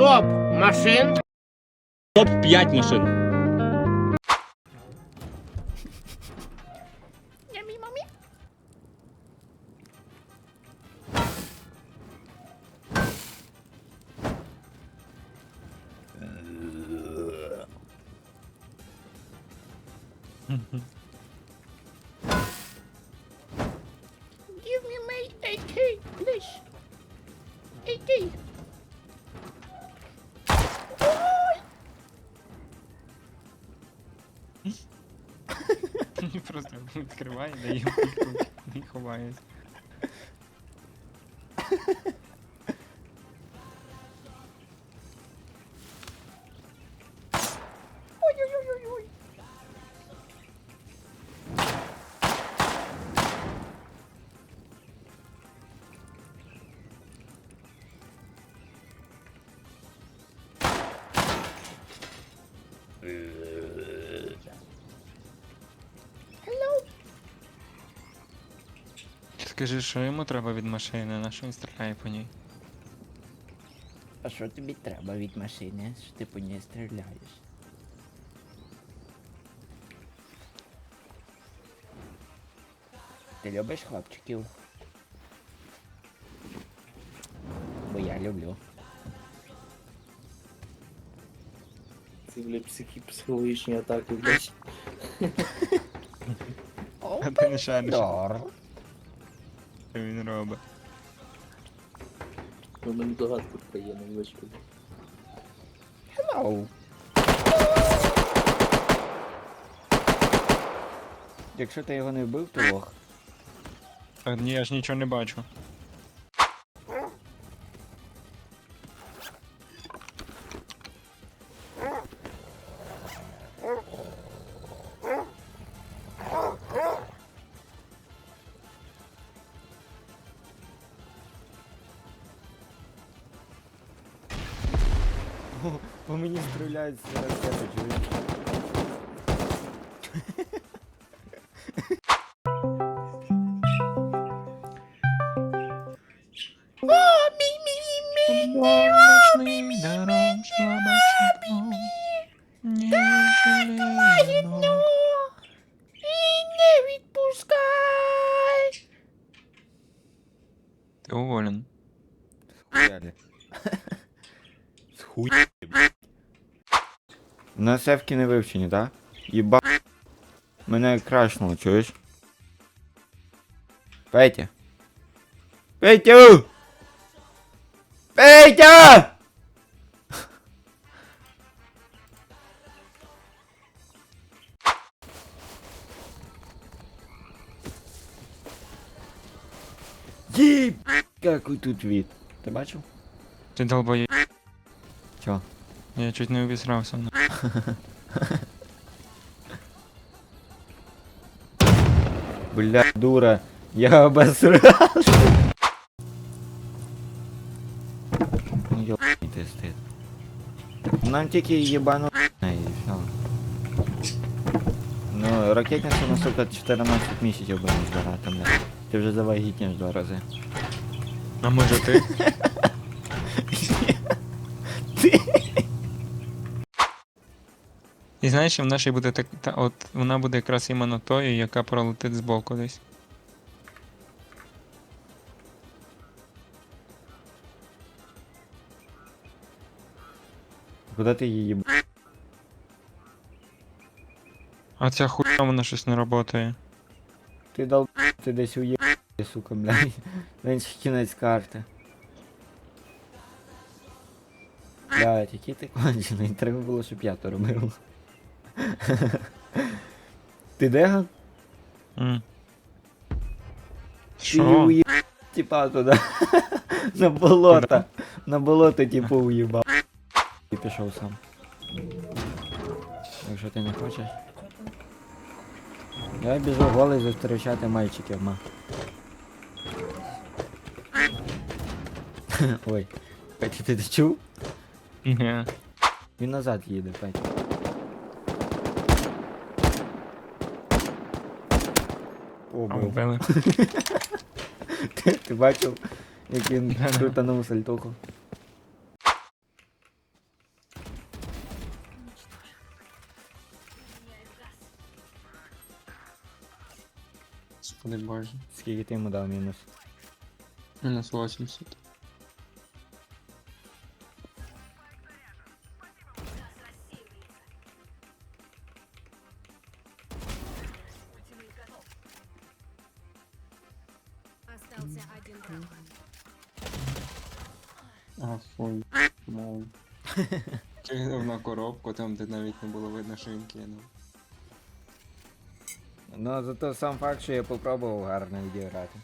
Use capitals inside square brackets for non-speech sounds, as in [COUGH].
Топ машин. Топ-5 машин. Give Просто відкриває, дає пікнути і ховається. Ой-ой-ой-ой. Hello. Скажи, що йому треба від машини, на що він стріляє по ній? А що тобі треба від машини, що ти по ній стріляєш? Ти любиш хлопчиків? Бо я люблю. Це, блядь, психі, психологічні атаки, блядь. А ти не шариш, Дор. Він робить. Ну, мені догадку така не вичку. Hello. Якщо ти його не вбив, то лох. А ні, я ж нічого не бачу. По мені стріляють з ракети, чуєш? Не відпускай. Ти уволен. Хуяли. На севки не вивчені, так? Єба. Мене крашнуло, чуєш? Петя. Петю! Петя! Єб! Какой тут вид. Ти бачив? Ти долбоє. Чо? Я чуть не обісрався. на- [LAUGHS] Бля, дура, я обосрал. Ну ёбаный ты стыд. Нам тільки єбану і все. Ну, ракетницю на сука 14 місяців будемо збирати, бля. Ти вже завагітніш два рази. А може ти? [LAUGHS] І знаєш, в нашій буде так, та, от вона буде якраз іменно тою, яка пролетить збоку десь. Куди ти її їб... А ця хуйня вона щось не працює. Ти дал ти десь уїб... сука, блядь. Він ж кінець карти. Блядь, який ти кончений, треба було, щоб я то робив. [LAUGHS] Ти де? га? М. Ти Що? уїб... типа туди. На болото. На болото типу уїбав. І пішов сам. Якщо ти не хочеш. Я біжу голий зустрічати мальчиків, ма. [LAUGHS] Ой. Петя, ти це чув? Ні. Він назад їде, Петя. Umupela. Ти бачив, як він крутанув сальтуху. Господи боже. Скільки ти йому дав мінус? Мінус 80. Остался один враг. На коробку, там де навіть не було видно, що він. Ну, зато сам факт, що я попробував гарно відіграти.